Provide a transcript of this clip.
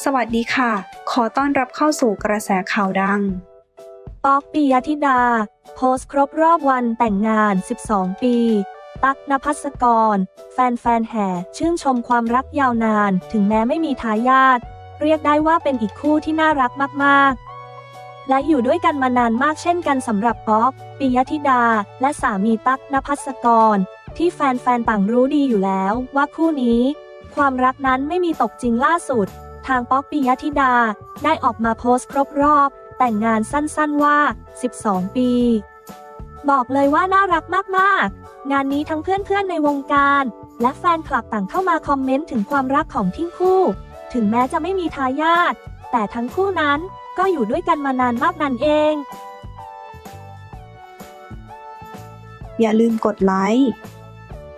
สวัสดีค่ะ ขอต้อนรับเข้าสู่กระแสข่าวดัง ป๊อกปิยธิดา โพสต์ครบรอบวันแต่งงาน 12 ปี ตั๊กนภัสกร แฟนๆแห่ ชื่นชมความรักยาวนาน ถึงแม้ไม่มีทายาท เรียกได้ว่าเป็นอีกคู่ที่น่ารักมากๆ และอยู่ด้วยกันมานานมากเช่นกันสำหรับป๊อกปิยธิดา และสามีตั๊กนภัสกร ที่แฟนๆต่างรู้ดีอยู่แล้วว่าคู่นี้ ความรักนั้นไม่มีตกจริงล่าสุด ทางป๊อกปิยธิดา ได้ออกมาโพสต์ครบรอบ แต่งงานสั้นๆว่า 12 ปี บอกเลยว่าน่ารักมากๆ งานนี้ทั้งเพื่อนๆในวงการ และแฟนคลับต่างเข้ามาคอมเมนต์ถึงความรักของทิ้งคู่ ถึงแม้จะไม่มีทายาทแต่ทั้งคู่นั้นก็อยู่ด้วยกันมานานมากนั่นเอง อย่าลืมกดไลค์